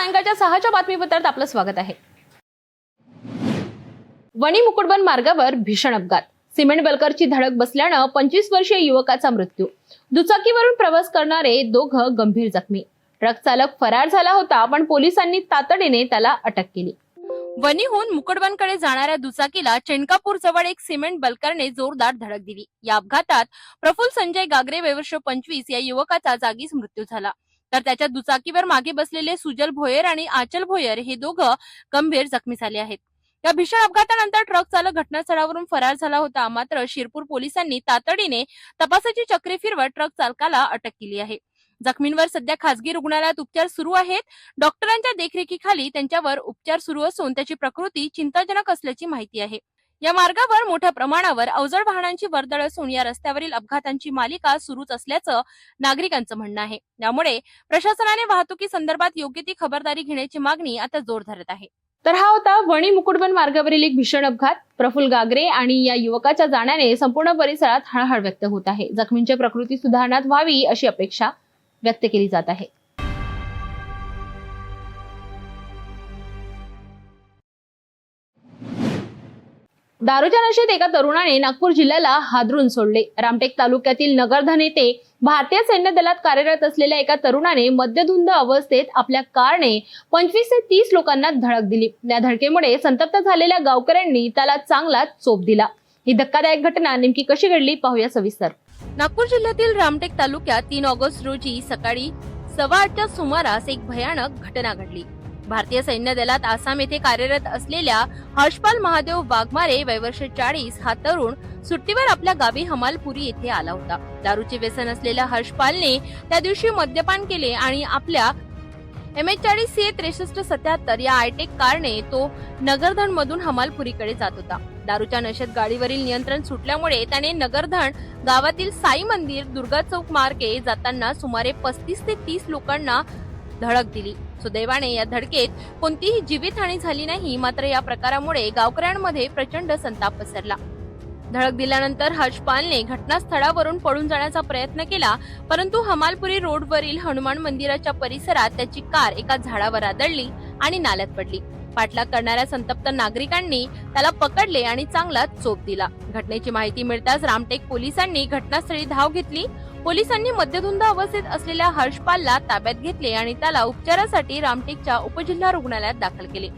सायंकाळच्या सहाच्या बातमीपत्रात आपलं स्वागत आहे. वणी मुकुटबन मार्गावर भीषण अपघात. सिमेंट बलकरची धडक बसल्यानं पंचवीस वर्षीय युवकाचा मृत्यू. दुचाकीवरून प्रवास करणारे दोघं गंभीर जखमी. ट्रक चालक फरार झाला होता पण पोलिसांनी तातडीने त्याला अटक केली. वणीहून मुकुटबनकडे जाणाऱ्या दुचाकीला चेंडकापूर जवळ एक सिमेंट बलकरने जोरदार धडक दिली. या अपघातात प्रफुल्ल संजय गागरे वयवर्ष पंचवीस या युवकाचा जागीच मृत्यू झाला. तर त्याच्या दुचाकीवर मागे बसलेले सुजल भोयर आणि आचल भोयर हे दोघं गंभीर जखमी झाले आहेत. या भीषण अपघातानंतर ट्रक चालक घटनास्थळावरून फरार झाला होता. मात्र शिरपूर पोलिसांनी तातडीने तपासाची चक्री फिरवत ट्रक चालकाला अटक केली आहे. जखमींवर सध्या खासगी रुग्णालयात उपचार सुरू आहेत. डॉक्टरांच्या देखरेखीखाली त्यांच्यावर उपचार सुरू असून त्याची प्रकृती चिंताजनक असल्याची माहिती आहे. या मार्गावर मोठ्या प्रमाणावर अवजड वाहनांची वर्दळ असून या रस्त्यावरील अपघातांची मालिका सुरूच असल्याचं नागरिकांचं म्हणणं आहे. त्यामुळे प्रशासनाने वाहतुकी संदर्भात योग्य ती खबरदारी घेण्याची मागणी आता जोर धरत आहे. तर हा होता वणी मुकुटबन मार्गावरील एक भीषण अपघात. प्रफुल गागरे आणि या युवकाच्या जाण्याने संपूर्ण परिसरात हळहळ व्यक्त होत आहे. जखमींच्या प्रकृती सुधारण्यात व्हावी अशी अपेक्षा व्यक्त केली जात आहे. दारूच्या नशेत एका तरुणाने नागपूर जिल्ह्याला हादरून सोडले. रामटेक तालुक्यातील नगरधन येथे भारतीय सैन्य दलात कार्यरत असलेल्या एका तरुणाने मद्यधुंद अवस्थेत आपल्या कारने पंचवीस ते तीस लोकांना धडक दिली. या धडकेमुळे संतप्त झालेल्या गावकऱ्यांनी त्याला चांगला चोप दिला. ही धक्कादायक घटना नेमकी कशी घडली पाहूया सविस्तर. नागपूर जिल्ह्यातील रामटेक तालुक्यात तीन ऑगस्ट रोजी सकाळी सव्वा आठच्या सुमारास एक भयानक घटना घडली. भारतीय सैन्य दलात आसाम येथे कार्यरत असलेल्या हर्षपाल महादेव वाघमारे वयवर्ष चाळीस हा तरुण सुट्टीवर आपल्या गावी हमालपुरी येथे आला होता. दारूचे व्यसन असलेल्या हर्षपालने त्या दिवशी मद्यपान केले आणि आपल्या एम एच चाळीस सी त्रेसष्ट सत्याहत्तर या आयटेक कारने तो नगरधन मधून हमालपुरीकडे जात होता. दारूच्या नशेत गाडीवरील नियंत्रण सुटल्यामुळे त्याने नगरधन गावातील साई मंदिर दुर्गा चौक मार्गे जाताना सुमारे पस्तीस ते तीस लोकांना धडक दिली. सुदैवाने या धडकेत कोणतीही जीवितहानी झाली नाही मात्र या प्रकारामुळे गावकऱ्यांमध्ये प्रचंड संताप पसरला. धडक दिल्यानंतर हर्षपालने घटनास्थळावरून पळून जाण्याचा प्रयत्न केला परंतु हमालपुरी रोडवरील हनुमान मंदिराच्या परिसरात त्याची कार एका झाडावर आदळली आणि नाल्यात पडली. पाठलाग करणाऱ्या संतप्त नागरिकांनी त्याला पकडले आणि चांगला चोप दिला. घटनेची माहिती मिळताच रामटेक पोलिसांनी घटनास्थळी धाव घेतली पोलिसांनी मद्यधुंद अवस्थेत असलेल्या हर्षपालला ताब्यात घेतले आणि त्याला उपचारासाठी रामटेकच्या उपजिल्हा रुग्णालयात दाखल केले.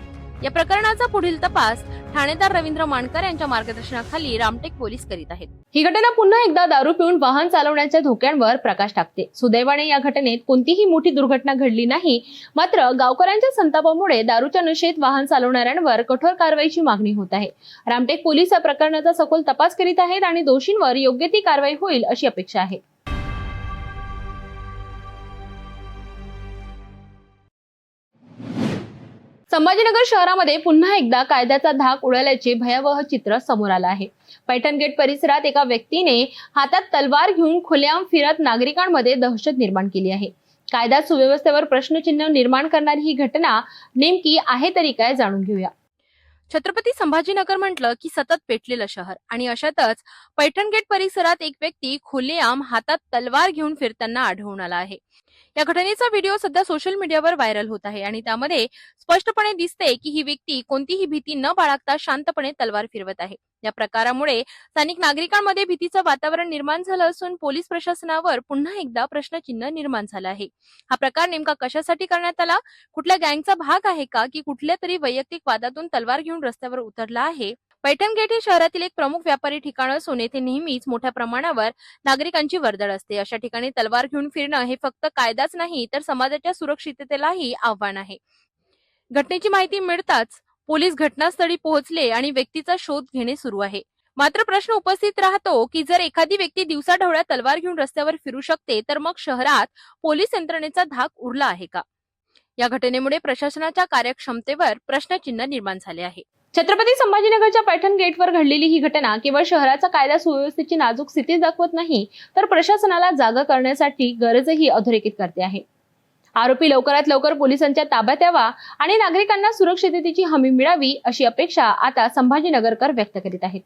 या प्रकरणाचा पुढील तपास ठाणेदार रवींद्र मानकर यांच्या मार्गदर्शनाखाली रामटेक पोलीस करीत आहेत. ही घटना पुन्हा एकदा दारू पिऊन वाहन चालवण्याच्या धोक्यांवर प्रकाश टाकते. सुदैवाने या घटनेत कोणतीही मोठी दुर्घटना घडली नाही. मात्र गावकऱ्यांच्या संतापामुळे दारूच्या नशेत वाहन चालवणाऱ्यांवर कठोर कारवाईची मागणी होत आहे. रामटेक पोलीस या प्रकरणाचा सखोल तपास करीत आहेत आणि दोषींवर योग्य ती कारवाई होईल अशी अपेक्षा आहे. संभाजीनगर शहरामध्ये पुन्हा एकदा कायद्याचा धाक उडाल्याचे भयावह चित्र समोर आलं आहे. पैठण गेट परिसरात एका व्यक्तीने हातात तलवार घेऊन खुलेआम फिरत नागरिकांमध्ये दहशत निर्माण केली आहे. कायदा सुव्यवस्थेवर प्रश्नचिन्ह निर्माण करणारी ही घटना नेमकी आहे तरी काय जाणून घेऊया. छत्रपती संभाजीनगर म्हटलं की सतत पेटलेलं शहर आणि अशातच पैठण गेट परिसरात एक व्यक्ती खुलेआम हातात तलवार घेऊन फिरताना आढळून आला आहे. या घटनेचा व्हिडिओ सध्या सोशल मीडियावर व्हायरल होत आहे आणि त्यामध्ये स्पष्टपणे दिसते की ही व्यक्ती कोणतीही भीती न बाळगता शांतपणे तलवार फिरवत आहे. या प्रकारामुळे स्थानिक नागरिकांमध्ये भीतीचं वातावरण निर्माण झालं असून पोलीस प्रशासनावर पुन्हा एकदा प्रश्नचिन्ह निर्माण झालं आहे. हा प्रकार नेमका कशासाठी करण्यात आला? कुठल्या गँगचा भाग आहे का? की कुठल्या तरी वैयक्तिक वादातून तलवार घेऊन रस्त्यावर उतरला आहे? पैठण गेट हे शहरातील एक प्रमुख व्यापारी ठिकाण असून येथे नेहमीच मोठ्या प्रमाणावर नागरिकांची वर्दळ असते. अशा ठिकाणी तलवार घेऊन फिरणं हे फक्त कायदाच नाही तर समाजाच्या सुरक्षिततेलाही आव्हान आहे. घटनेची माहिती मिळताच पोलीस घटनास्थळी पोहोचले आणि व्यक्तीचा शोध घेणे सुरू आहे. मात्र प्रश्न उपस्थित राहतो की जर एखादी व्यक्ती दिवसाढवळ्या तलवार घेऊन रस्त्यावर फिरू शकते तर मग शहरात पोलीस यंत्रणेचा धाक उरला आहे का? या घटनेमुळे प्रशासनाच्या कार्यक्षमतेवर प्रश्नचिन्ह निर्माण झाले आहे. छत्रपती संभाजीनगरच्या पैठण गेटवर घडलेली ही घटना केवळ शहराचा कायदा सुव्यवस्थेची नाजूक स्थिती दाखवत नाही तर प्रशासनाला जागा करण्यासाठी गरजही अधोरेखित करते आहे. आरोपी लवकरात लवकर पोलिसांच्या ताब्यात यावा आणि नागरिकांना सुरक्षिततेची हमी मिळावी अशी अपेक्षा आता संभाजीनगरकर व्यक्त करीत आहेत.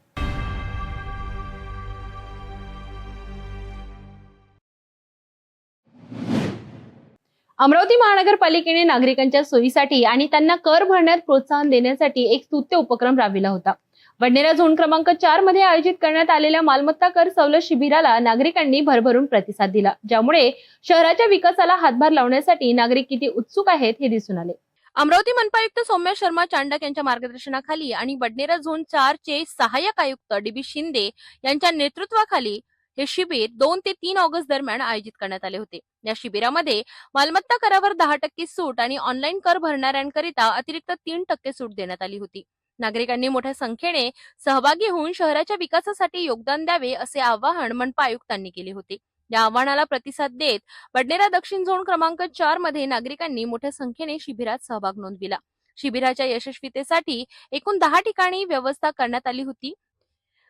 अमरावती महानगरपालिकेने नागरिकांच्या सोयीसाठी आणि त्यांना कर भरण्यात प्रोत्साहन देण्यासाठी एक स्तुत्य उपक्रम राबविला होता. वडनेरा झोन क्रमांक चारमध्ये आयोजित करण्यात आलेल्या मालमत्ता कर सवलत शिबिराला नागरिकांनी भरभरून प्रतिसाद दिला ज्यामुळे शहराच्या विकासाला हातभार लावण्यासाठी नागरिक किती उत्सुक आहेत हे दिसून आले. अमरावती मनपायुक्त सौम्य शर्मा चांडक यांच्या मार्गदर्शनाखाली आणि वडनेरा झोन चार चे सहाय्यक आयुक्त डीबी शिंदे यांच्या नेतृत्वाखाली हे शिबिर दोन ते तीन ऑगस्ट दरम्यान आयोजित करण्यात आले होते. या शिबिरामध्ये मालमत्ता करावर दहा टक्के सूट आणि ऑनलाईन कर भरणाऱ्यांकरिता अतिरिक्त तीन टक्के सूट देण्यात आली होती. नागरिकांनी मोठ्या संख्येने सहभागी होऊन शहराच्या विकासासाठी योगदान द्यावे असे आवाहन मनपा आयुक्तांनी केले होते. या आव्हानाला प्रतिसाद देत बडनेरा दक्षिण झोन क्रमांक चारमध्ये नागरिकांनी मोठ्या संख्येने शिबिरात सहभाग नोंदविला. शिबिराच्या यशस्वीतेसाठी एकूण दहा ठिकाणी व्यवस्था करण्यात आली होती.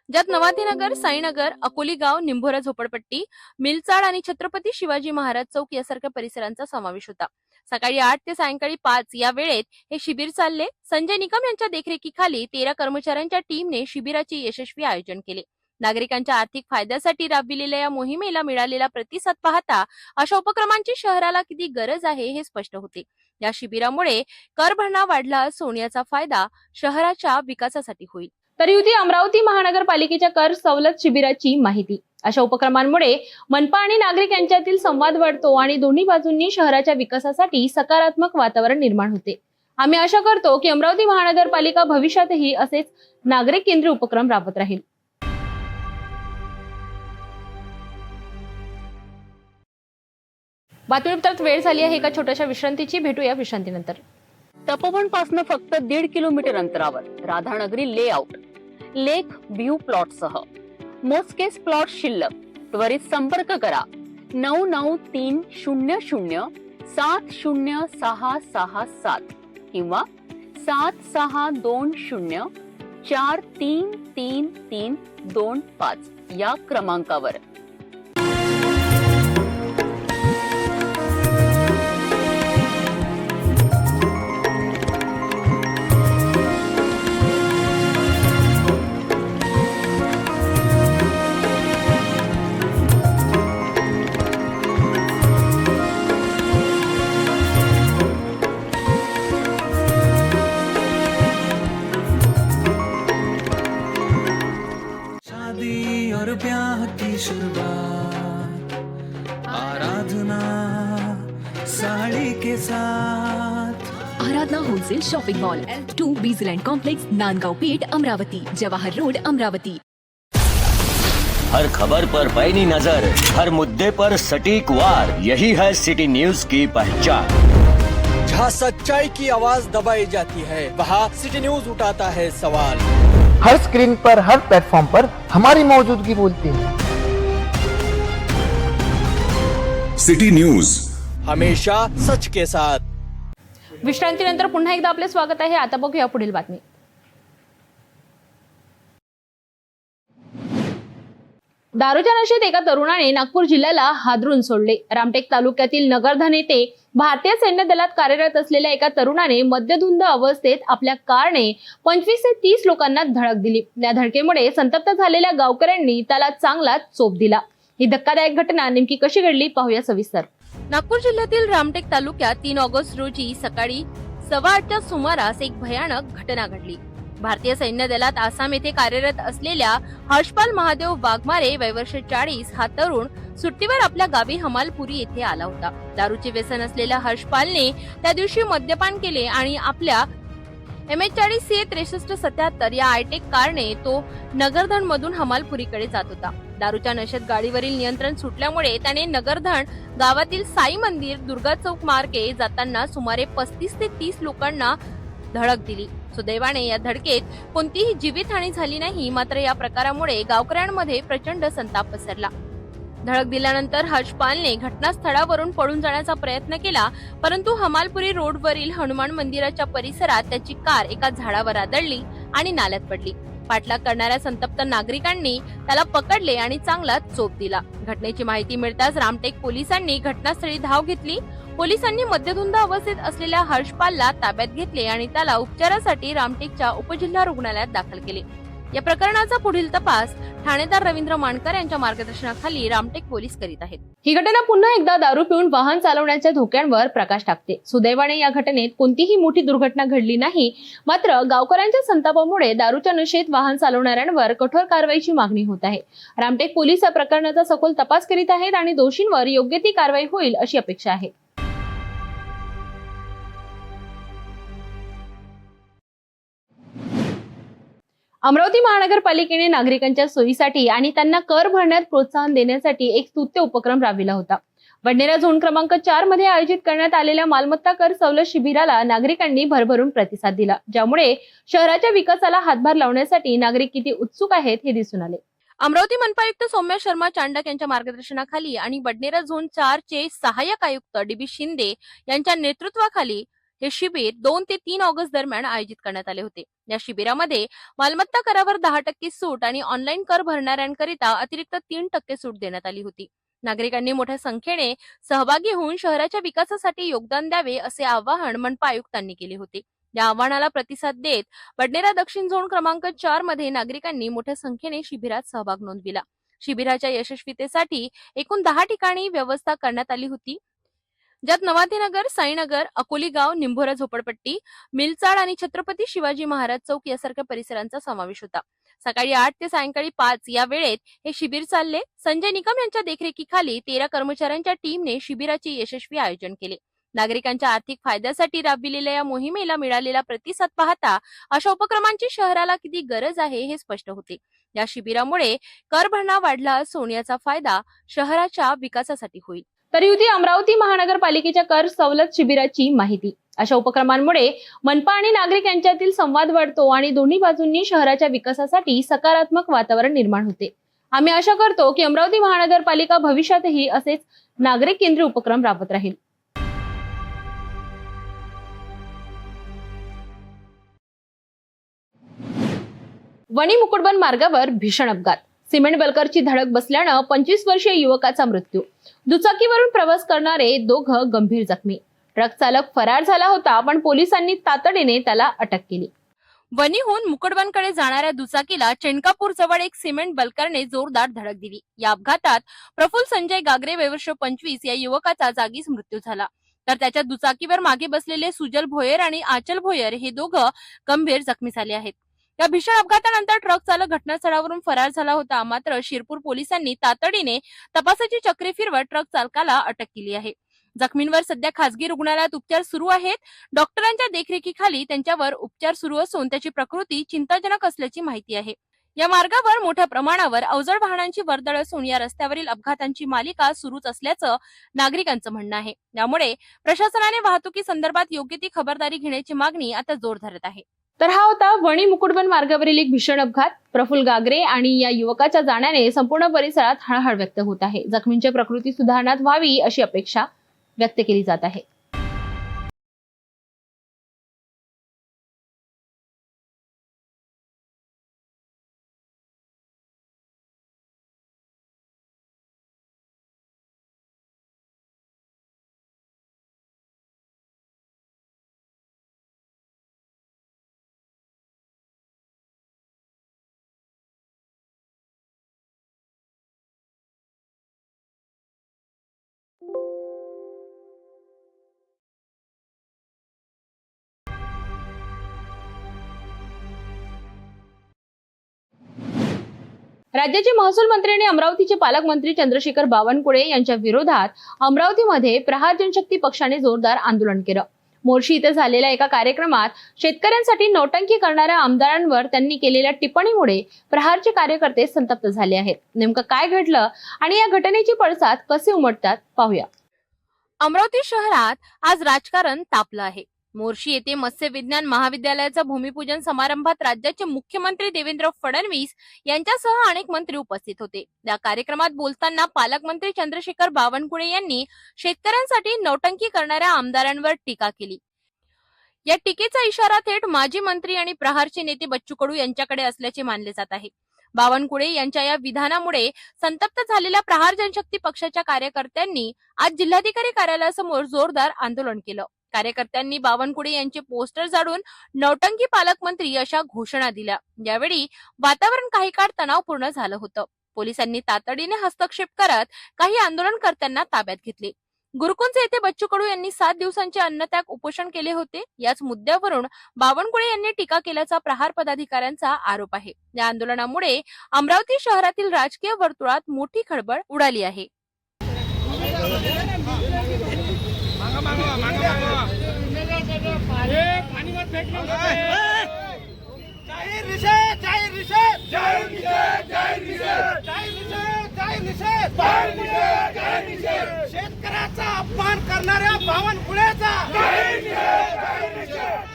ज्यात नवातीनगर साईनगर अकोली गाव निंभोरा झोपडपट्टी मिलचाड आणि छत्रपती शिवाजी महाराज चौक यासारख्या परिसरांचा समावेश होता. सकाळी आठ ते सायंकाळी पाच या वेळेत हे शिबिर चालले. संजय निकम यांच्या देखरेखीखाली तेरा कर्मचाऱ्यांच्या टीमने शिबिराचे यशस्वी आयोजन केले. नागरिकांच्या आर्थिक फायद्यासाठी राबविलेल्या या मोहिमेला मिळालेला प्रतिसाद पाहता अशा उपक्रमांची शहराला किती गरज आहे हे स्पष्ट होते. या शिबिरामुळे कर भरणा वाढला असून याचा फायदा शहराच्या विकासासाठी होईल. तर होती अमरावती महानगरपालिकेच्या कर सवलत शिबिराची माहिती. अशा उपक्रमांमुळे मनपा आणि नागरिक यांच्यातील संवाद वाढतो आणि दोन्ही बाजूंनी शहराच्या विकासासाठी सकारात्मक वातावरण निर्माण होते. आम्ही आशा करतो की अमरावती महानगरपालिका भविष्यातही असेच नागरिक केंद्रीय उपक्रम राबवत राहील. बातमीपत्रात वेळ झाली आहे एका छोट्याशा विश्रांतीची. भेटूया विश्रांतीनंतर. तपोवन पासन फक्त दीड किलोमीटर अंतरावर राधानगरी लेआउट. लेख व्ह्यू प्लॉटसह मोजकेस मोजकेच प्लॉट शिल्लक. त्वरित संपर्क करा. नऊ नऊ तीन शून्य शून्य सात शून्य सहा सहा सात किंवा सात सहा दोन शून्य चार तीन तीन तीन दोन पाच या क्रमांकावर. के साथ। Aradhana wholesale shopping mall two Bijland complex Nandgaon Peth Amravati Jawahar road Amravati. हर खबर पर पैनी नज़र हर मुद्दे पर सटीक वार यही है सिटी न्यूज़ की पहचान। जहाँ सच्चाई की आवाज़ दबाई जाती है वहाँ सिटी न्यूज़ उठाता है सवाल। हर स्क्रीन पर हर प्लेटफॉर्म पर हमारी मौजूदगी बोलती है। सिटी न्यूज़ हमेशा सच के साथ। विश्रांतीनंतर पुन्हा एकदा आपले स्वागत आहे. आता बघूया पुढील बातमी. दारूच्या नशेत एका तरुणाने नागपूर जिल्ह्याला हादरून सोडले. रामटेक तालुक्यातील नगरधन येथे भारतीय सैन्य दलात कार्यरत असलेल्या एका तरुणाने मद्यधुंद अवस्थेत आपल्या कारने पंचवीस ते तीस लोकांना धडक दिली. या धडकेमुळे संतप्त झालेल्या गावकऱ्यांनी त्याला चांगला चोप दिला. ही धक्कादायक घटना नेमकी कशी घडली पाहूया सविस्तर. नागपूर जिल्ह्यातील रामटेक तालुक्यात तीन ऑगस्ट रोजी सकाळी सव्वा आठच्या सुमारास एक भयानक घटना घडली. भारतीय सैन्य दलात आसाम येथे कार्यरत असलेल्या हर्षपाल महादेव वाघमारे वयवर्ष चाळीस हा तरुण सुट्टीवर आपल्या गावी हमालपुरी येथे आला होता. दारूचे व्यसन असलेल्या हर्षपालने त्या दिवशी मद्यपान केले आणि आपल्या एम एच चाळीस सी त्रेसष्ट सत्याहत्तर या आयटेक कारने तो नगरधन मधून हमालपुरीकडे जात होता. दारूच्या नशेत गाडीवरील नियंत्रण सुटल्यामुळे त्याने नगरधन गावातील साई मंदिर दुर्गा चौक मार्गे जाताना सुमारे पस्तीस ते तीस लोकांना धडक दिली. सुदैवाने या धडकेत कोणतीही जीवितहानी झाली नाही मात्र या प्रकारामुळे गावकऱ्यांमध्ये प्रचंड संताप पसरला. धडक दिल्यानंतर हर्षपालने घटनास्थळावरून पळून जाण्याचा प्रयत्न केला परंतु हमालपुरी रोडवरील हनुमान मंदिराच्या परिसरात त्याची कार एका झाडावर आदळली आणि नाल्यात पडली. पाठलाग करणाऱ्या संतप्त नागरिकांनी त्याला पकडले आणि चांगला चोप दिला. घटनेची माहिती मिळताच रामटेक पोलिसांनी घटनास्थळी धाव घेतली. पोलिसांनी मद्यधुंद अवस्थेत असलेल्या हर्षपालला ताब्यात घेतले आणि त्याला उपचारासाठी रामटेकच्या उपजिल्हा रुग्णालयात दाखल केले. या प्रकरणाचा पुढील तपास ठाणेदार रवींद्र मानकर यांच्या मार्गदर्शनाखाली रामटेक पोलीस करीत आहेत. ही घटना पुन्हा एकदा दारू पिऊन वाहन चालवण्याच्या धोक्यांवर प्रकाश टाकते. सुदैवाने या घटनेत कोणतीही मोठी दुर्घटना घडली नाही. मात्र गावकऱ्यांच्या संतापामुळे दारूच्या नशेत वाहन चालवणाऱ्यांवर कठोर कारवाईची मागणी होत आहे. रामटेक पोलीस या प्रकरणाचा सखोल तपास करीत आहेत आणि दोषींवर योग्य ती कारवाई होईल अशी अपेक्षा आहे. अमरावती महानगरपालिकेने नागरिकांच्या सोयीसाठी आणि त्यांना कर भरण्यात प्रोत्साहन देण्यासाठी एक स्तुत्य उपक्रम राबविला होता. वडनेरा झोन क्रमांक चारमध्ये आयोजित करण्यात आलेल्या मालमत्ता कर सवलत शिबिराला नागरिकांनी भरभरून प्रतिसाद दिला ज्यामुळे शहराच्या विकासाला हातभार लावण्यासाठी नागरिक किती उत्सुक आहेत हे दिसून आले. अमरावती मनपायुक्त सौम्या शर्मा चांडक यांच्या मार्गदर्शनाखाली आणि बडनेरा झोन चार चे सहाय्यक आयुक्त डीबी शिंदे यांच्या नेतृत्वाखाली हे शिबिर दोन ते तीन ऑगस्ट दरम्यान आयोजित करण्यात आले होते. या शिबिरामध्ये मालमत्ता करावर दहा टक्के सूट आणि ऑनलाईन कर भरणाऱ्यांकरिता अतिरिक्त तीन टक्के सूट देण्यात आली होती. नागरिकांनी मोठ्या संख्येने सहभागी होऊन शहराच्या विकासासाठी योगदान द्यावे असे आवाहन मनपा आयुक्तांनी केले होते. या आव्हानाला प्रतिसाद देत बडनेरा दक्षिण झोन क्रमांक चारमध्ये नागरिकांनी मोठ्या संख्येने शिबिरात सहभाग नोंदविला. शिबिराच्या यशस्वीतेसाठी एकूण दहा ठिकाणी व्यवस्था करण्यात आली होती. ज्यात नवातीनगर साईनगर अकोली गाव निंभोरा झोपडपट्टी मिलचाड आणि छत्रपती शिवाजी महाराज चौक यासारख्या परिसरांचा समावेश होता. सकाळी आठ ते सायंकाळी पाच या वेळेत हे शिबिर चालले. संजय निकम यांच्या देखरेखीखाली तेरा कर्मचाऱ्यांच्या टीमने शिबिराचे यशस्वी आयोजन केले. नागरिकांच्या आर्थिक फायद्यासाठी राबविलेल्या या मोहिमेला मिळालेला प्रतिसाद पाहता अशा उपक्रमांची शहराला किती गरज आहे हे स्पष्ट होते. या शिबिरामुळे कर भरणा वाढला असून याचा फायदा शहराच्या विकासासाठी होईल. तरी होती अमरावती महानगरपालिकेच्या कर सवलत शिबिराची माहिती. अशा उपक्रमांमुळे मनपा आणि नागरिक यांच्यातील संवाद वाढतो आणि दोन्ही बाजूंनी शहराच्या विकासासाठी सकारात्मक वातावरण निर्माण होते. आम्ही आशा करतो की अमरावती महानगरपालिका भविष्यातही असेच नागरिक केंद्रीय उपक्रम राबवत राहील. वणी मुकुटबन मार्गावर भीषण अपघात. सिमेंट बलकरची धडक बसल्यानं पंचवीस वर्षीय युवकाचा मृत्यू. दुचाकीवरून प्रवास करणारे दोघं गंभीर जखमी. ट्रक चालक फरार झाला होता पण पोलिसांनी तातडीने त्याला अटक केली. वनीहून मुकुटबनकडे जाणाऱ्या दुचाकीला चेंडकापूर जवळ एक सिमेंट बलकरने जोरदार धडक दिली. या अपघातात प्रफुल्ल संजय गागरे वयवर्ष पंचवीस या युवकाचा जागीच मृत्यू झाला. तर त्याच्या दुचाकीवर मागे बसलेले सुजल भोयर आणि आचल भोयर हे दोघं गंभीर जखमी झाले आहेत. या भीषण अपघातानंतर ट्रक चालक घटनास्थळावरून फरार झाला होता. मात्र शिरपूर पोलिसांनी तातडीने तपासाची चक्री फिरवत ट्रक चालकाला अटक केली आहे. जखमींवर सध्या खासगी रुग्णालयात उपचार सुरू आहेत. डॉक्टरांच्या देखरेखीखाली त्यांच्यावर उपचार सुरू असून त्याची प्रकृती चिंताजनक असल्याची माहिती आहे. या मार्गावर मोठ्या प्रमाणावर अवजड वाहनांची वर्दळ असून या रस्त्यावरील अपघातांची मालिका सुरूच असल्याचं नागरिकांचं म्हणणं आहे. त्यामुळे प्रशासनाने वाहतुकी संदर्भात योग्य ती खबरदारी घेण्याची मागणी आता जोर धरत आहे. तर हा होता वणी मुकुटबन मार्गावरील एक भीषण अपघात. प्रफुल गागरे आणि या युवकाच्या जाण्याने संपूर्ण परिसरात हळहळ व्यक्त होत आहे. जखमींच्या प्रकृती सुधारण्यात व्हावी अशी अपेक्षा व्यक्त केली जात आहे. राज्याचे महसूल मंत्री आणि अमरावतीचे पालकमंत्री चंद्रशेखर बावनकुळे यांच्या विरोधात अमरावतीमध्ये प्रहार जनशक्ती पक्षाने जोरदार आंदोलन केलं. मोर्शी इथे झालेल्या एका कार्यक्रमात शेतकऱ्यांसाठी नौटंकी करणाऱ्या आमदारांवर त्यांनी केलेल्या टिप्पणीमुळे प्रहारचे कार्यकर्ते संतप्त झाले आहेत. नेमकं काय घडलं आणि या घटनेची पडसाद कसे उमटतात पाहूया. अमरावती शहरात आज राजकारण तापलं आहे. मोर्शी येथे मत्स्य विज्ञान महाविद्यालयाचा भूमिपूजन समारंभात राज्याचे मुख्यमंत्री देवेंद्र फडणवीस यांच्यासह अनेक मंत्री उपस्थित होते. या कार्यक्रमात बोलताना पालकमंत्री चंद्रशेखर बावनकुळे यांनी शेतकऱ्यांसाठी नौटंकी करणाऱ्या आमदारांवर टीका केली. या टीकेचा इशारा थेट माजी मंत्री आणि प्रहारचे नेते बच्चू कडू यांच्याकडे असल्याचे मानले जात आहे. बावनकुळे यांच्या या विधानामुळे संतप्त झालेल्या प्रहार जनशक्ती पक्षाच्या कार्यकर्त्यांनी आज जिल्हाधिकारी कार्यालयासमोर जोरदार आंदोलन केलं. कार्यकर्त्यांनी बावनकुळे यांचे पोस्टर जाडून नौटंकी पालकमंत्री अशा घोषणा दिल्या. यावेळी वातावरण काही काळ तणावपूर्ण झालं होतं. पोलिसांनी तातडीने हस्तक्षेप करत काही आंदोलनकर्त्यांना ताब्यात घेतले. गुरुकुंज येथे बच्चू कडू यांनी सात दिवसांचे अन्नत्याग उपोषण केले होते. याच मुद्द्यावरून बावनकुळे यांनी टीका केल्याचा प्रहार पदाधिकाऱ्यांचा आरोप आहे. या आंदोलनामुळे अमरावती शहरातील राजकीय वर्तुळात मोठी खळबळ उडाली आहे. शेतकऱ्याचा अपमान करणाऱ्या बावनकुळ्याचा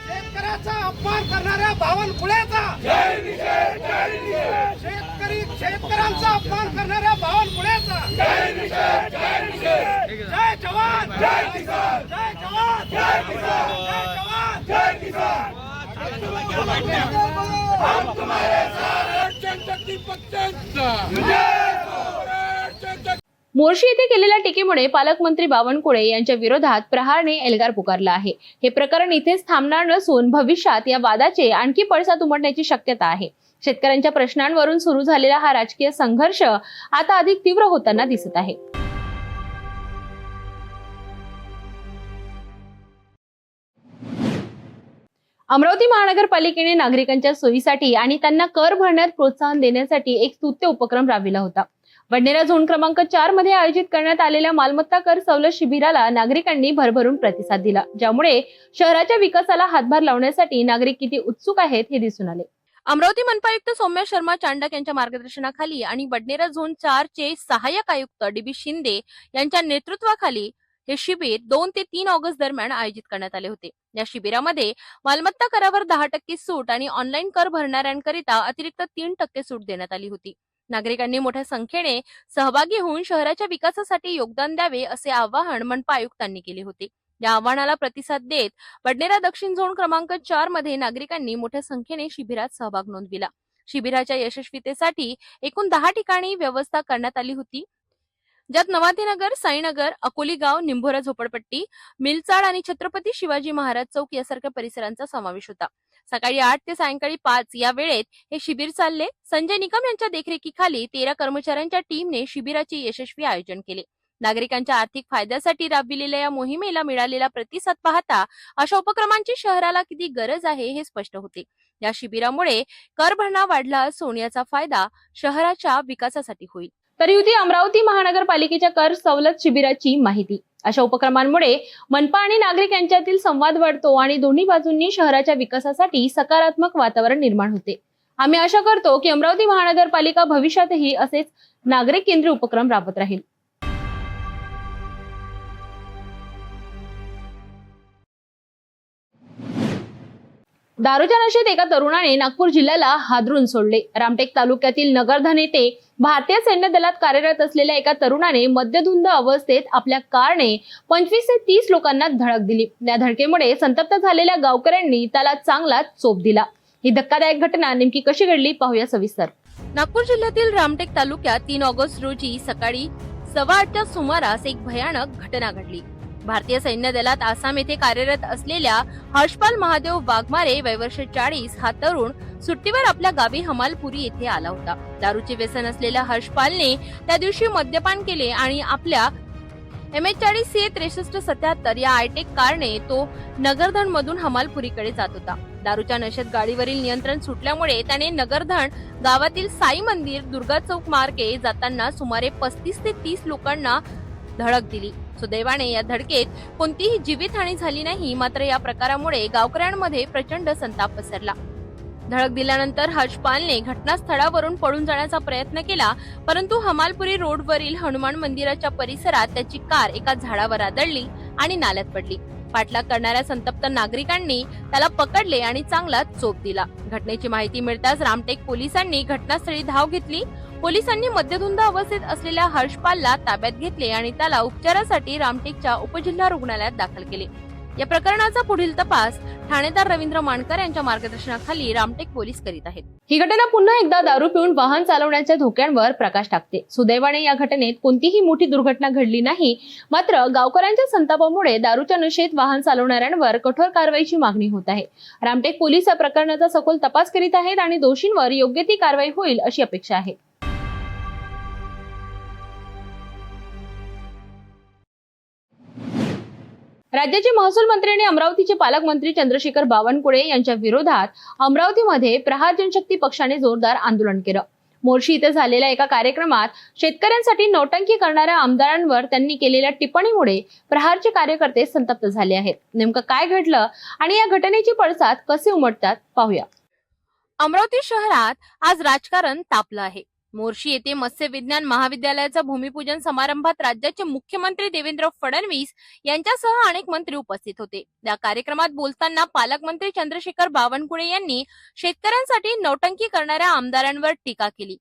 शेतकऱ्याचा अपमान करणाऱ्या बावनकुळ्याचा शेतकरी शेतकऱ्यांचा अपमान करणाऱ्या बावनकुळ्याचा जय जवान. जय किसान जय जवान. जय किसान जय जवान. जय किसान हम तुम्हारे साथ मोर्शी येथे केलेल्या टीकेमुळे पालकमंत्री बावनकुळे यांच्या विरोधात प्रहारने एल्गार पुकारला आहे. हे प्रकरण इथेच थांबणार नसून भविष्यात या वादाचे आणखी पडसाद उमटण्याची शक्यता आहे. शेतकऱ्यांच्या प्रश्नांवरून सुरू झालेला हा राजकीय संघर्ष आता अधिक तीव्र होताना दिसत आहे. अमरावती महानगरपालिकेने नागरिकांच्या सोयीसाठी आणि त्यांना कर भरण्यात प्रोत्साहन देण्यासाठी एक स्तुत्य उपक्रम राबविला होता. वडनेरा झोन क्रमांक चारमध्ये आयोजित करण्यात आलेल्या मालमत्ता कर सवलत शिबिराला नागरिकांनी भरभरून प्रतिसाद दिला ज्यामुळे शहराच्या विकासाला हातभार लावण्यासाठी नागरिक किती उत्सुक आहेत हे दिसून आले. अमरावती मनपायुक्त सौम्या शर्मा चांडक यांच्या मार्गदर्शनाखाली आणि बडनेरा झोन चार चे सहाय्यक आयुक्त डीबी शिंदे यांच्या नेतृत्वाखाली हे शिबिर दोन ते तीन ऑगस्ट दरम्यान आयोजित करण्यात आले होते. या शिबिरामध्ये मालमत्ता करावर दहा टक्के सूट आणि ऑनलाईन कर भरणाऱ्यांकरिता अतिरिक्त तीन टक्के सूट देण्यात आली होती. नागरिकांनी मोठ्या संख्येने सहभागी होऊन शहराच्या विकासासाठी योगदान द्यावे असे आवाहन मनपा आयुक्तांनी केले होते. या आव्हानाला प्रतिसाद देत बडनेरा दक्षिण झोन क्रमांक चारमध्ये नागरिकांनी मोठ्या संख्येने शिबिरात सहभाग नोंदविला. शिबिराच्या यशस्वीतेसाठी एकूण दहा ठिकाणी व्यवस्था करण्यात आली होती. ज्यात नवातीनगर साईनगर अकोली गाव निंभोरा झोपडपट्टी मिलचाड आणि छत्रपती शिवाजी महाराज चौक यासारख्या परिसरांचा समावेश होता. सकाळी आठ ते सायंकाळी पाच या वेळेत हे शिबिर चालले. संजय निकम यांच्या देखरेखीखाली तेरा कर्मचाऱ्यांच्या टीमने शिबिराचे यशस्वी आयोजन केले. नागरिकांच्या आर्थिक फायद्यासाठी राबविलेल्या या मोहिमेला मिळालेला प्रतिसाद पाहता अशा उपक्रमांची शहराला किती गरज आहे हे स्पष्ट होते. या शिबिरामुळे कर भरणा वाढला असून याचा फायदा शहराच्या विकासासाठी होईल. तरी होती अमरावती महानगरपालिकेच्या कर सवलत शिबिराची माहिती. अशा उपक्रमांमुळे मनपा आणि नागरिक यांच्यातील संवाद वाढतो आणि दोन्ही बाजूंनी शहराच्या विकासासाठी सकारात्मक वातावरण निर्माण होते. आम्ही आशा करतो की अमरावती महानगरपालिका भविष्यातही असेच नागरिक केंद्रीय उपक्रम राबवत राहील. दारूच्या नशेत एका तरुणाने नागपूर जिल्ह्याला हादरून सोडले. रामटेक तालुक्यातील नगरधन येथे भारतीय सैन्य दलात कार्यरत असलेल्या एका तरुणाने मद्यधुंद अवस्थेत आपल्या कारने पंचवीस ते तीस लोकांना धडक दिली. या धडकेमुळे संतप्त झालेल्या गावकऱ्यांनी त्याला चांगला चोप दिला. ही धक्कादायक घटना नेमकी कशी घडली पाहूया सविस्तर. नागपूर जिल्ह्यातील रामटेक तालुक्यात तीन ऑगस्ट रोजी सकाळी सव्वा आठच्या सुमारास एक भयानक घटना घडली. भारतीय सैन्य दलात आसाम येथे कार्यरत असलेल्या हर्षपाल महादेव वाघमारे वयवर्ष चाळीस हा तरुण सुट्टीवर आपल्या गावी हमालपुरी येथे आला होता. दारूचे व्यसन असलेल्या हर्षपालने त्या दिवशी मद्यपान केले आणि आपल्या एम एच चाळीस सी त्रेसष्ट सत्याहत्तर या आयटेक कारने तो नगरधन मधून हमालपुरीकडे जात होता. दारूच्या नशेत गाडीवरील नियंत्रण सुटल्यामुळे त्याने नगरधन गावातील साई मंदिर दुर्गा चौक मार्गे जाताना सुमारे पस्तीस ते तीस लोकांना धडक दिली. सुदैवाने या धडकेत कोणतीही जीवितहानी झाली नाही मात्र या प्रकारामुळे गावकऱ्यांमध्ये प्रचंड संताप पसरला. धडक दिल्यानंतर हजपालने घटनास्थळावरून पळून जाण्याचा प्रयत्न केला परंतु हमालपुरी रोडवरील हनुमान मंदिराच्या परिसरात त्याची कार एका झाडावर आदळली आणि नाल्यात पडली. पाठलाग करणाऱ्या संतप्त नागरिकांनी त्याला पकडले आणि चांगला चोप दिला. घटनेची माहिती मिळताच रामटेक पोलिसांनी घटनास्थळी धाव घेतली पोलिसांनी मद्यधुंद अवस्थेत असलेल्या हर्षपालला ताब्यात घेतले आणि त्याला उपचारासाठी रामटेकच्या उपजिल्हा रुग्णालयात दाखल केले. या प्रकरणाचा पुढील तपास ठाणेदार रवींद्र मानकर यांच्या मार्गदर्शनाखाली रामटेक पोलीस करीत आहेत. ही घटना पुन्हा एकदा दारू पिऊन वाहन चालवण्याच्या धोक्यांवर प्रकाश टाकते. सुदैवाने या घटनेत कोणतीही मोठी दुर्घटना घडली नाही. मात्र गावकऱ्यांच्या संतापामुळे दारूच्या नशेत वाहन चालवणाऱ्यांवर कठोर कारवाईची मागणी होत आहे. रामटेक पोलीस या प्रकरणाचा सखोल तपास करीत आहेत आणि दोषींवर योग्य ती कारवाई होईल अशी अपेक्षा आहे. राज्याचे महसूल मंत्री आणि अमरावतीचे पालकमंत्री चंद्रशेखर बावनकुळे यांच्या विरोधात अमरावतीमध्ये प्रहार जनशक्ती पक्षाने जोरदार आंदोलन केलं. मोर्शी इथे झालेल्या एका कार्यक्रमात शेतकऱ्यांसाठी नौटंकी करणाऱ्या आमदारांवर त्यांनी केलेल्या टिप्पणीमुळे प्रहारचे कार्यकर्ते संतप्त झाले आहेत. नेमकं काय घडलं आणि या घटनेची पडसाद कसे उमटतात पाहूया. अमरावती शहरात आज राजकारण तापलं आहे. मोर्शी येथे मत्स्य विज्ञान महाविद्यालयाच्या भूमिपूजन समारंभात राज्याचे मुख्यमंत्री देवेंद्र फडणवीस यांच्यासह अनेक मंत्री उपस्थित होते. या कार्यक्रमात बोलताना पालकमंत्री चंद्रशेखर बावनकुळे यांनी शेतकऱ्यांसाठी नौटंकी करणाऱ्या आमदारांवर टीका केली.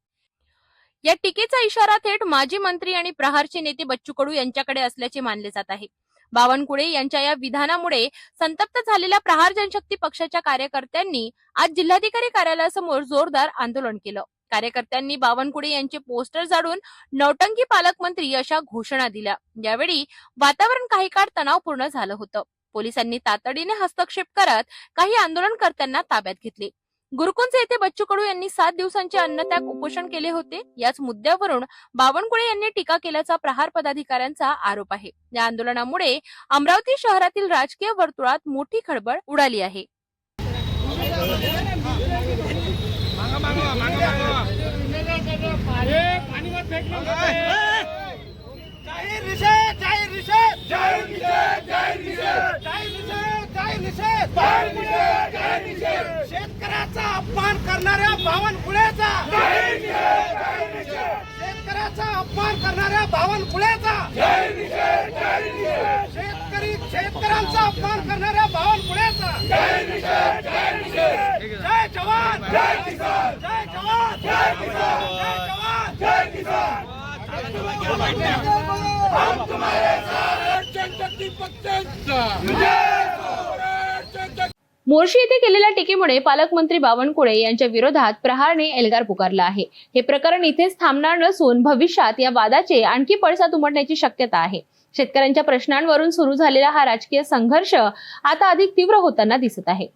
या टीकेचा इशारा थेट माजी मंत्री आणि प्रहारचे नेते बच्चू कडू यांच्याकडे असल्याचे मानले जात आहे. बावनकुळे यांच्या या विधानामुळे संतप्त झालेल्या प्रहार जनशक्ती पक्षाच्या कार्यकर्त्यांनी आज जिल्हाधिकारी कार्यालयासमोर जोरदार आंदोलन केलं. कार्यकर्त्यांनी बावनकुळे यांचे पोस्टर जाडून नौटंकी पालकमंत्री अशा घोषणा दिल्या. यावेळी वातावरण काही काळ तणावपूर्ण झालं होतं. पोलिसांनी तातडीने हस्तक्षेप करत काही आंदोलनकर्त्यांना ताब्यात घेतले. गुरुकुंज येथे बच्चू कडू यांनी सात दिवसांचे अन्नत्याग उपोषण केले होते. याच मुद्द्यावरून बावनकुळे यांनी टीका केल्याचा प्रहार पदाधिकाऱ्यांचा आरोप आहे. या आंदोलनामुळे अमरावती शहरातील राजकीय वर्तुळात मोठी खळबळ उडाली आहे. जाहीर निषेध जाहीर निषेध जाहीर निषेध जाहीर निषेध जाहीर निषेध जाहीर निषेध जाहीर निषेध जाहीर निषेध शेतकऱ्याचा अपमान करणाऱ्या बावनकुळेचा. जाहीर निषेध जाहीर निषेध शेतकऱ्याचा अपमान करणाऱ्या निषेध शेतकरी शेतकऱ्यांचा अपमान करणाऱ्या निषेध जय जवान. जय किसान. जय जवान. जय किसान. जय जवान. जय किसान. हम तुम्हारे साथ जनशक्ती पक्षांचा. मोर्शी येथे केलेल्या टीकेमुळे पालकमंत्री बावनकुळे यांच्या विरोधात प्रहारने एल्गार पुकारला आहे. हे प्रकरण इथेच थांबणार नसून भविष्यात या वादाचे आणखी पळसात उमटण्याची शक्यता आहे. शेतकऱ्यांच्या प्रश्नांवरून सुरू झालेला हा राजकीय संघर्ष आता अधिक तीव्र होताना दिसत आहे.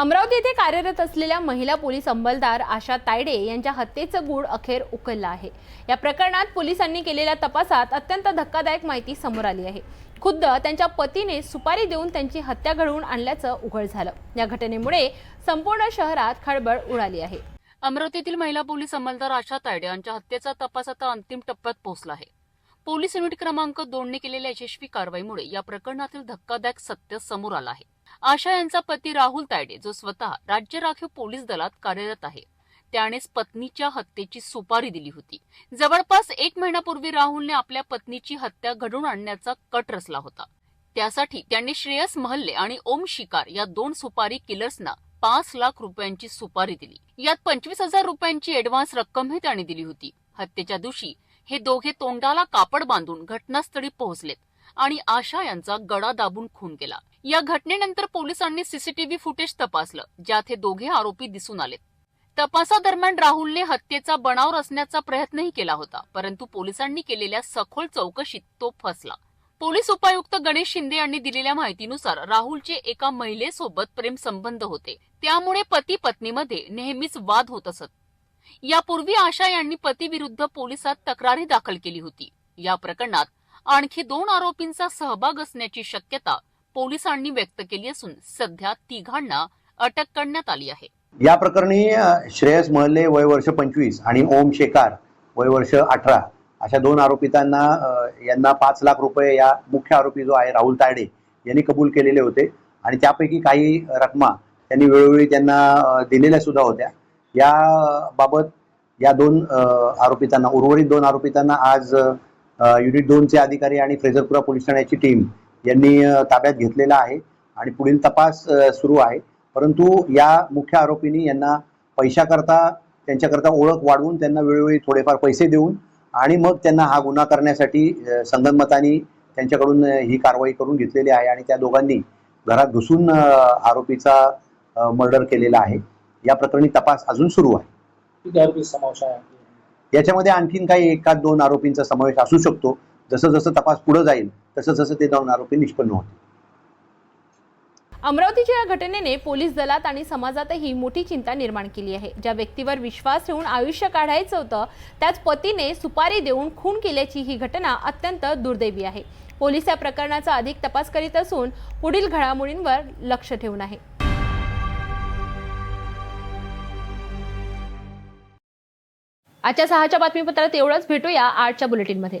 अमरावती येथे कार्यरत असलेल्या महिला पोलीस अंमलदार आशा तायडे यांच्या हत्येचं गूढ अखेर उकललं आहे. या प्रकरणात पोलिसांनी केलेल्या तपासात अत्यंत धक्कादायक माहिती समोर आली आहे. खुद्द त्यांच्या पतीने सुपारी देऊन त्यांची हत्या घडवून आणल्याचं उघड झालं. या घटनेमुळे संपूर्ण शहरात खळबळ उडाली आहे. अमरावतीतील महिला पोलीस अंमलदार आशा तायडे यांच्या हत्येचा तपास आता अंतिम टप्प्यात पोहोचला आहे. पोलीस युनिट क्रमांक दोनने केलेल्या यशस्वी कारवाईमुळे या प्रकरणातील धक्कादायक सत्य समोर आलं आहे. आशा यांचा पती राहुल तायडे जो स्वतः राज्य राखीव पोलीस दलात कार्यरत आहे. त्यानेच पत्नीच्या हत्येची सुपारी दिली होती. जवळपास एक महिन्यापूर्वी राहुलने आपल्या पत्नीची हत्या घडवून आणण्याचा कट रचला होता. त्यासाठी त्यांनी श्रेयस महल्ले आणि ओम शिकार या दोन सुपारी किलर्सना पाच लाख रुपयांची सुपारी दिली. यात पंचवीस हजार रुपयांची ऍडव्हान्स रक्कमही त्यांनी दिली होती. हत्येच्या दिवशी हे दोघे तोंडाला कापड बांधून घटनास्थळी पोहोचलेत आणि आशा यांचा गळा दाबून खून केला. या घटनेनंतर पोलिसांनी सीसीटीव्ही फुटेज तपासलं ज्यात हे दोघे आरोपी दिसून आलेत तपासादरम्यान राहुलने हत्येचा बनाव रचण्याचा प्रयत्नही केला होता परंतु पोलिसांनी केलेल्या सखोल चौकशीत तो फसला. पोलीस उपायुक्त गणेश शिंदे यांनी दिलेल्या माहितीनुसार राहुलचे एका महिलेसोबत प्रेम संबंध होते. त्यामुळे पती पत्नीमध्ये नेहमीच वाद होत असत. यापूर्वी आशा यांनी पतीविरुद्ध पोलिसात तक्रारी दाखल केली होती. या प्रकरणात आणखी दोन आरोपींचा सहभाग असण्याची शक्यता पोलिसांनी व्यक्त केली असून सध्या तिघांना अटक करण्यात आली आहे. या प्रकरणी श्रेयस महले वय वर्ष पंचवीस आणि ओम शेकार वय वर्ष अठरा अशा दोन आरोपितांना यांना पाच लाख रुपये या मुख्य आरोपी जो आहे राहुल तायडे यांनी कबूल केलेले होते. आणि त्यापैकी काही रकमा त्यांनी वेळोवेळी त्यांना दिलेल्या सुद्धा होत्या. या बाबत या दोन आरोपितांना उर्वरित दोन आरोपितांना आज युनिट दोनचे अधिकारी आणि फ्रेझरपुरा पोलीस ठाण्याची टीम यांनी ताब्यात घेतलेला आहे आणि पुढील तपास सुरू आहे. परंतु या मुख्य आरोपींनी यांना पैशाकरता त्यांच्याकरता ओळख वाढवून त्यांना वेळोवेळी थोडेफार पैसे देऊन आणि मग त्यांना हा गुन्हा करण्यासाठी संगनमतानी त्यांच्याकडून ही कारवाई करून घेतलेली आहे आणि त्या दोघांनी घरात घुसून आरोपीचा मर्डर केलेला आहे. या प्रकरणी तपास अजून सुरू आहे. याच्यामध्ये आणखीन काही एकाच दोन आरोपींचा समावेश असू शकतो. जसं जसं तपास पुढे जाईल तसं जसं ते दोन आरोपी निष्पन्न होतील. अमरावतीच्या या घटनेने पोलीस दलात आणि समाजातही मोठी चिंता निर्माण केली आहे. ज्या व्यक्तीवर विश्वास ठेवून आयुष्य काढायचं होतं त्याच पतीने सुपारी देऊन खून केल्याची ही घटना अत्यंत दुर्दैवी आहे. पोलीस या प्रकरणाचा अधिक तपास करीत असून पुढील घडामोडींवर लक्ष ठेवून आहे. आजच्या सहाच्या बातमीपत्रात एवढंच. भेटूया आजच्या बुलेटिनमध्ये.